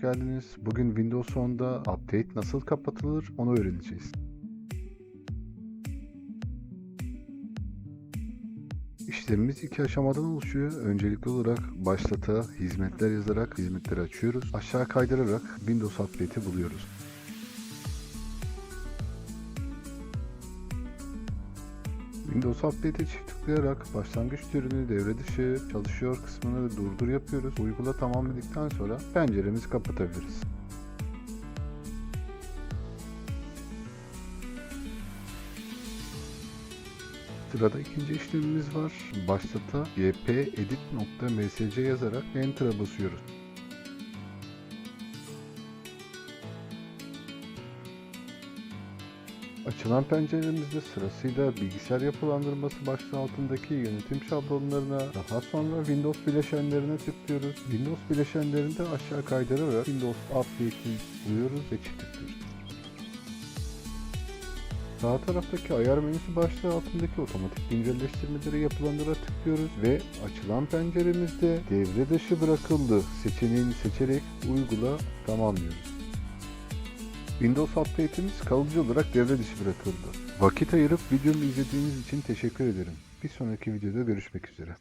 geldiniz. Bugün Windows 10'da update nasıl kapatılır onu öğreneceğiz. İşlemimiz iki aşamadan oluşuyor. Öncelikli olarak başlata hizmetler yazarak hizmetleri açıyoruz. Aşağı kaydırarak Windows Update'i buluyoruz. Windows Update'e çift tıklayarak başlangıç türünü devre dışı çalışıyor kısmını durdur yapıyoruz. Uygula tamamladıktan sonra penceremizi kapatabiliriz. Sırada ikinci işlemimiz var. Başlata ypedit.msc yazarak Enter'a basıyoruz. Açılan penceremizde sırasıyla bilgisayar yapılandırması başlığı altındaki yönetim şablonlarına, daha sonra Windows bileşenlerine tıklıyoruz. Windows bileşenlerinde aşağı kaydırarak Windows Update'i buluyoruz ve çift. Sağ taraftaki ayar menüsü başlığı altındaki otomatik güncelleştirmeleri yapılandıra tıklıyoruz ve açılan penceremizde devre dışı bırakıldı seçeneğini seçerek uygula tamamlıyoruz. Windows Update'imiz kalıcı olarak devre dışı bırakıldı. Vakit ayırıp videomu izlediğiniz için teşekkür ederim. Bir sonraki videoda görüşmek üzere.